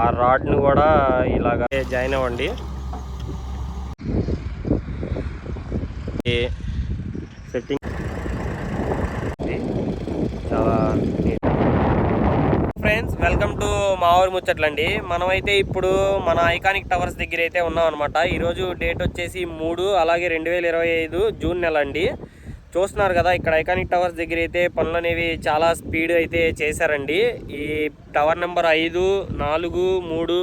ఆ రాడ్ను కూడా ఇలాగ జాయిన్ అవ్వండి. సెట్టింగ్ చాలా ఫ్రెండ్స్ వెల్కమ్ టు మా ఊరి ముచ్చట్లండి. మనమైతే ఇప్పుడు మన ఐకానిక్ టవర్స్ దగ్గర అయితే ఉన్నాం అనమాట ఈరోజు డేట్ వచ్చేసి మూడు అలాగే రెండు వేల ఇరవై ఐదు జూన్ నెల అండి చూస్తున్నారు కదా ఇక్కడ ఐకానిక్ టవర్స్ దగ్గర అయితే పనులు అనేవి చాలా స్పీడ్ అయితే చేశారండి. ఈ టవర్ నెంబర్ ఐదు నాలుగు మూడు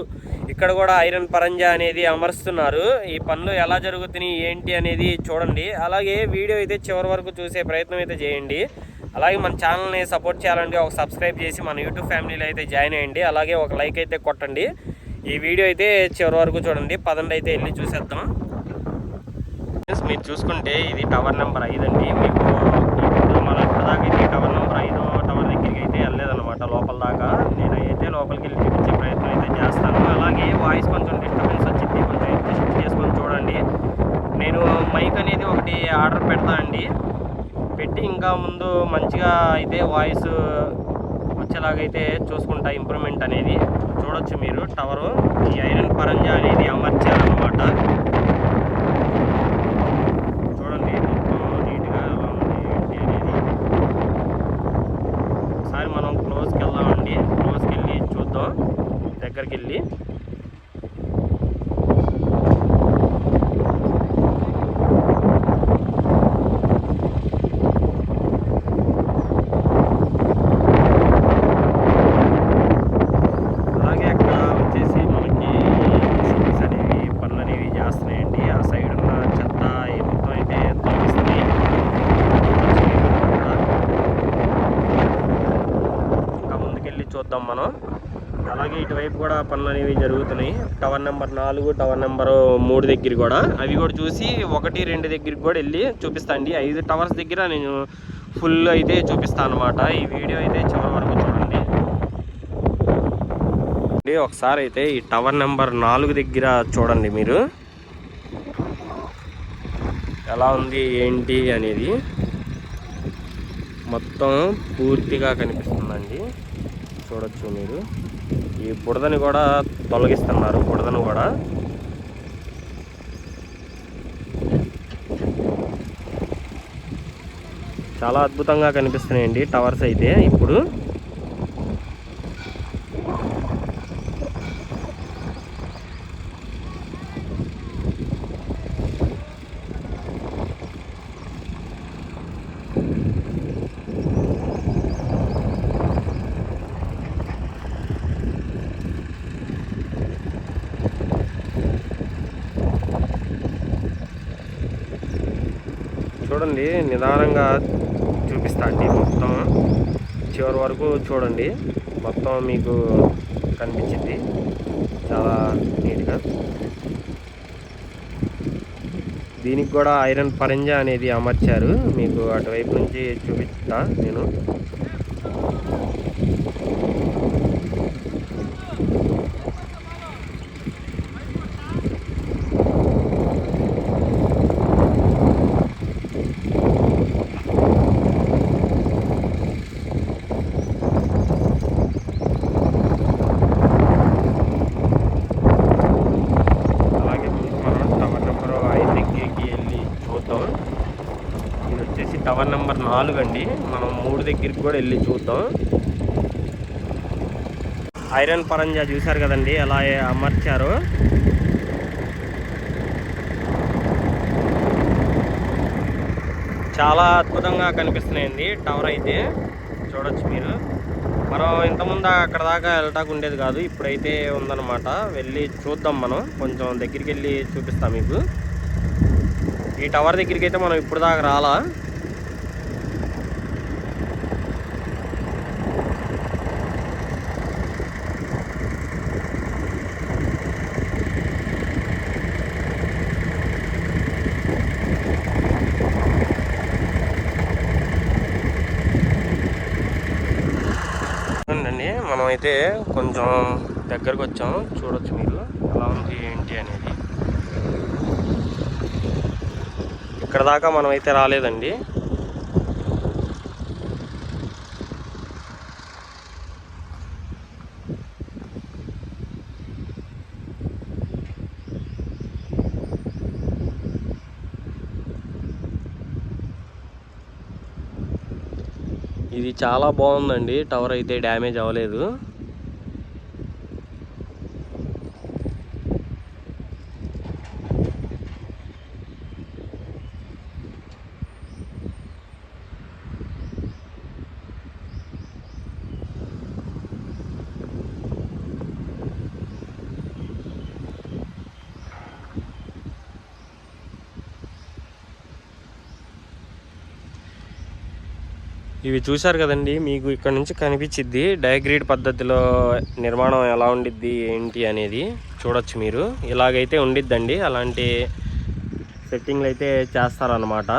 ఇక్కడ కూడా ఐరన్ పరంజా అనేది అమరుస్తున్నారు. ఈ పనులు ఎలా జరుగుతున్నాయి ఏంటి అనేది చూడండి. అలాగే వీడియో అయితే చివరి వరకు చూసే ప్రయత్నం అయితే చేయండి. అలాగే మన ఛానల్ని సపోర్ట్ చేయాలంటే ఒక సబ్స్క్రైబ్ చేసి మన యూట్యూబ్ ఫ్యామిలీలో అయితే జాయిన్ అయ్యండి. అలాగే ఒక లైక్ అయితే కొట్టండి. ఈ వీడియో అయితే చివరి వరకు చూడండి. పదండి అయితే వెళ్ళి చూసేద్దాం. మీరు చూసుకుంటే ఇది టవర్ నెంబర్ ఐదు అండి. మీకు ఇప్పుడు మనం ఇప్పటిదాకా టవర్ నెంబర్ ఐదు టవర్ దగ్గరికి అయితే వెళ్ళలేదన్నమాట. లోపల దాకా నేను అయితే లోపలికి వెళ్ళి చూపించే ప్రయత్నం అయితే చేస్తాను. అలాగే వాయిస్ కొంచెం డిస్టర్బెన్స్ వచ్చింది. కొంచెం అడ్జస్ట్ చేసుకొని చూడండి. నేను మైక్ అనేది ఒకటి ఆర్డర్ పెడతా అండి. పెట్టి ఇంకా ముందు మంచిగా అయితే వాయిస్ వచ్చేలాగైతే చూసుకుంటా ఇంప్రూవ్మెంట్ అనేది. చూడొచ్చు మీరు. టవరు ఈ ఐరన్ పరంజా అనేది అమర్చారనమాట చూడండి మొత్తం నీట్గా ఎలా ఉంది ఏంటి అనేది ఒకసారి మనం క్లోజ్కి వెళ్దామండి క్లోజ్కి వెళ్ళి చూద్దాం దగ్గరికి వెళ్ళి అలాగే అక్కడ వచ్చేసి మనకి సిటీస్ అనేవి పనులు అనేవి చేస్తున్నాయండి ఆ సైడ్ ఉన్న చెత్త ఈ మొత్తం అయితే తొలగిస్తున్నాయి ఇంకా ముందుకెళ్ళి చూద్దాం మనం అలాగే ఇటువైపు కూడా పనులు అనేవి జరుగుతున్నాయి. టవర్ నెంబర్ నాలుగు టవర్ నెంబర్ మూడు దగ్గర కూడా. అవి కూడా చూసి ఒకటి రెండు దగ్గరికి కూడా వెళ్ళి చూపిస్తా అండి. ఐదు టవర్స్ దగ్గర నేను ఫుల్ అయితే చూపిస్తాను అనమాట ఈ వీడియో అయితే చివరి వరకు చూడండి. ఒకసారి అయితే ఈ టవర్ నెంబర్ నాలుగు దగ్గర చూడండి మీరు. ఎలా ఉంది ఏంటి అనేది మొత్తం పూర్తిగా కనిపిస్తుందండి. చూడొచ్చు మీరు. ఈ బుడదని కూడా తొలగిస్తున్నారు బుడదను కూడా. చాలా అద్భుతంగా కనిపిస్తున్నాయండి టవర్స్ అయితే ఇప్పుడు. చూడండి నిదానంగా చూపిస్తా అండి మొత్తం. చివరి వరకు చూడండి మొత్తం మీకు కనిపించింది. చాలా నీట్గా. దీనికి కూడా ఐరన్ పరంజా అనేది అమర్చారు. మీకు అటువైపు నుంచి చూపిస్తా నేను అలాగే ముందు మనం టవర్ నెంబర్ ఐదు దగ్గరికి వెళ్ళి చూద్దాం ఇది వచ్చేసి టవర్ నెంబర్ నాలుగు అండి. మనం మూడు దగ్గరికి కూడా వెళ్ళి చూద్దాం. ఐరన్ పరంజా చూశారు కదండి ఎలా అమర్చారు. చాలా అద్భుతంగా కనిపిస్తున్నాయండి టవర్ అయితే. చూడొచ్చు మీరు. మనం ఇంతకుముందు అక్కడ దాకా వెళ్ళటానికి ఉండేది కాదు ఇప్పుడైతే ఉందన్నమాట. వెళ్ళి చూద్దాం మనం. కొంచెం దగ్గరికి వెళ్ళి చూపిస్తాం మీకు. ఈ టవర్ దగ్గరికి అయితే మనం ఇప్పుడు దాకా రాలా. మనమైతే మనం అయితే కొంచెం దగ్గరకు వచ్చాం చూడొచ్చు మీరు ఎలా ఉంది ఏంటి అనేది. ఇక్కడ దాకా మనం అయితే రాలేదండి. ఇది చాలా బాగుందండి. టవర్ అయితే డ్యామేజ్ అవ్వలేదు. ఇవి చూశారు కదండి మీకు ఇక్కడ నుంచి కనిపించిద్ది డయాగ్రీడ్ పద్ధతిలో నిర్మాణం ఎలా ఉండిద్ది ఏంటి అనేది చూడొచ్చు మీరు. ఇలాగైతే ఉండిద్దండి అలాంటి సెట్టింగ్లు అయితే చేస్తారన్నమాట.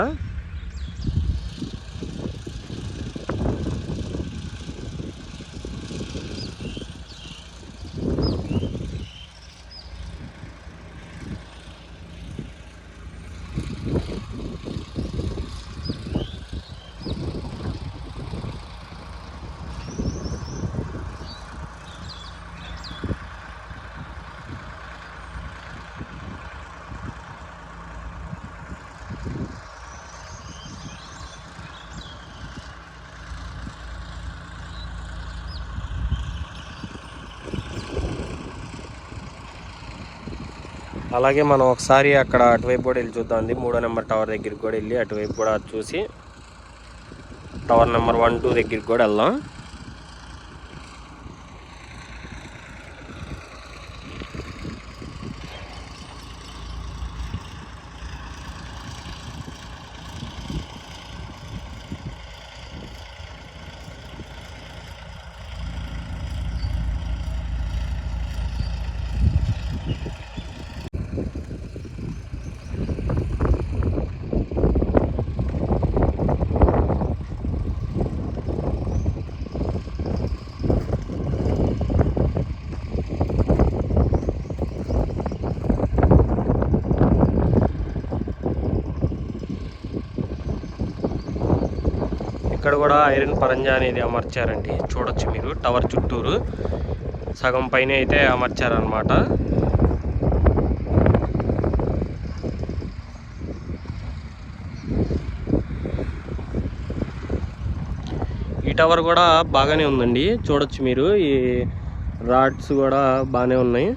అలాగే మనం ఒకసారి అక్కడ అటువైపు కూడా వెళ్ళి చూద్దామండి మూడో నెంబర్ టవర్ దగ్గరికి కూడా వెళ్ళి అటువైపు కూడా చూసి టవర్ నెంబర్ వన్ టూ దగ్గరికి కూడా వెళ్దాం ఇక్కడ కూడా ఐరన్ పరంజా అనేది అమర్చారండి. చూడొచ్చు మీరు. టవర్ చుట్టూరు. సగం పైన అయితే అమర్చారనమాట ఈ టవర్ కూడా బాగానే ఉందండి. చూడొచ్చు మీరు. ఈ రాడ్స్ కూడా బాగానే ఉన్నాయి.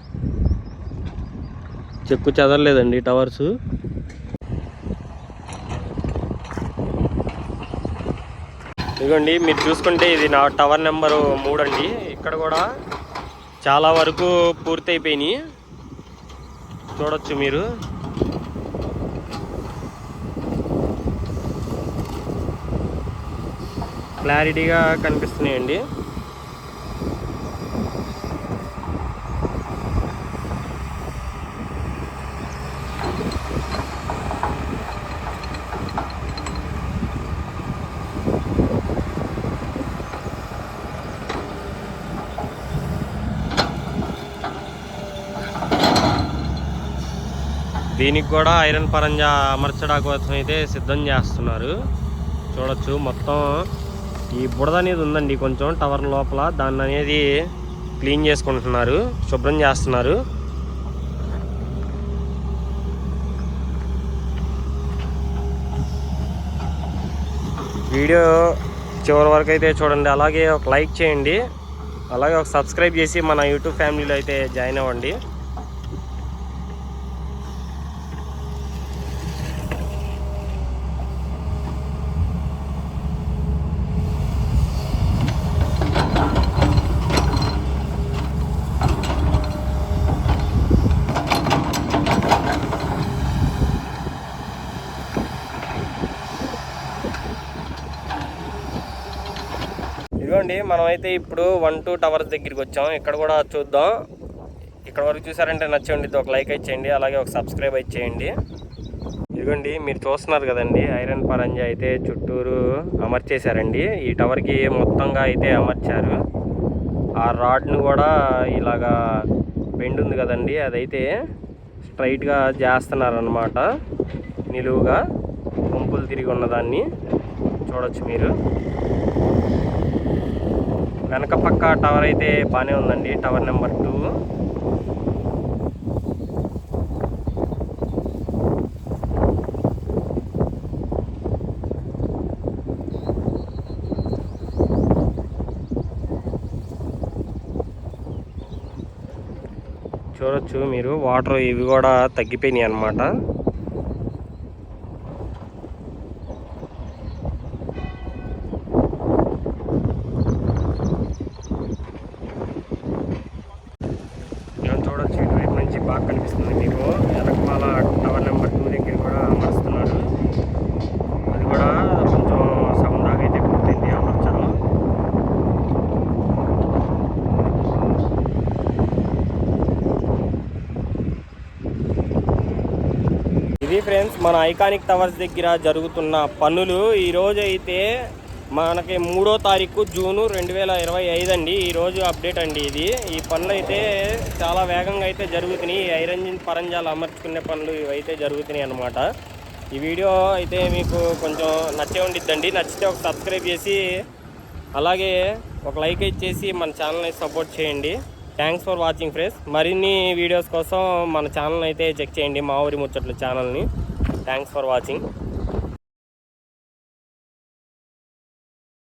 చెక్కు చెదరలేదండి టవర్స్. ఇదిగోండి మీరు చూసుకుంటే ఇది నా టవర్ నెంబరు మూడు అండి. ఇక్కడ కూడా చాలా వరకు పూర్తయిపోయినాయి. చూడొచ్చు మీరు. క్లారిటీగా కనిపిస్తున్నాయండి. దీనికి కూడా ఐరన్ పరంజా అమర్చడా కోసం అయితే సిద్ధం చేస్తున్నారు. చూడొచ్చు మొత్తం ఈ బుడద అనేది ఉందండి కొంచెం టవర్ లోపల. దాన్ని అనేది క్లీన్ చేసుకుంటున్నారు శుభ్రం చేస్తున్నారు. వీడియో చివరి వరకు అయితే చూడండి అలాగే ఒక లైక్ చేయండి. అలాగే ఒక సబ్స్క్రైబ్ చేసి మన యూట్యూబ్ ఫ్యామిలీలో అయితే జాయిన్ అవ్వండి. అండి మనమైతే ఇప్పుడు వన్ టూ టవర్స్ దగ్గరికి వచ్చాం. ఇక్కడ కూడా చూద్దాం. ఇక్కడ వరకు చూసారంటే నచ్చండి ఒక లైక్ ఇచ్చేయండి అలాగే ఒక సబ్స్క్రైబ్ ఇచ్చేయండి. ఇదిగోండి మీరు చూస్తున్నారు కదండి ఐరన్ పరంజా అయితే చుట్టూరు అమర్చేశారండి. ఈ టవర్కి మొత్తంగా అయితే అమర్చారు. ఆ రాడ్ను కూడా ఇలాగా బెండ్ ఉంది కదండి అదైతే స్ట్రైట్గా చేస్తున్నారనమాట నిలువుగా గుంపులు తిరిగి ఉన్నదాన్ని చూడొచ్చు మీరు. వెనక పక్క టవర్ అయితే బాగానే ఉందండి. Tower number two. చూడొచ్చు మీరు. వాటర్ ఇవి కూడా తగ్గిపోయినాయి అన్నమాట ఇది ఫ్రెండ్స్ మన ఐకానిక్ టవర్స్ దగ్గర జరుగుతున్న పనులు. ఈరోజు అయితే మనకి మూడో తారీఖు జూను రెండు వేల ఇరవై ఐదు అండి. ఈరోజు అప్డేట్ అండి ఇది. ఈ పనులు అయితే చాలా వేగంగా అయితే జరుగుతున్నాయి. ఈ ఐరన్ పరంజాలు అమర్చుకునే పనులు ఇవైతే జరుగుతున్నాయి అన్నమాట. ఈ వీడియో అయితే మీకు కొంచెం నచ్చే ఉండిద్దండి. నచ్చితే ఒక సబ్స్క్రైబ్ చేసి అలాగే ఒక లైక్ ఇచ్చేసి మన ఛానల్ని సపోర్ట్ చేయండి. థ్యాంక్స్ ఫర్ వాచింగ్ ఫ్రెండ్స్ మరిన్ని వీడియోస్ కోసం మన ఛానల్ అయితే చెక్ చేయండి మా ఊరి ముచ్చట్లు ఛానల్ని థ్యాంక్స్ ఫర్ వాచింగ్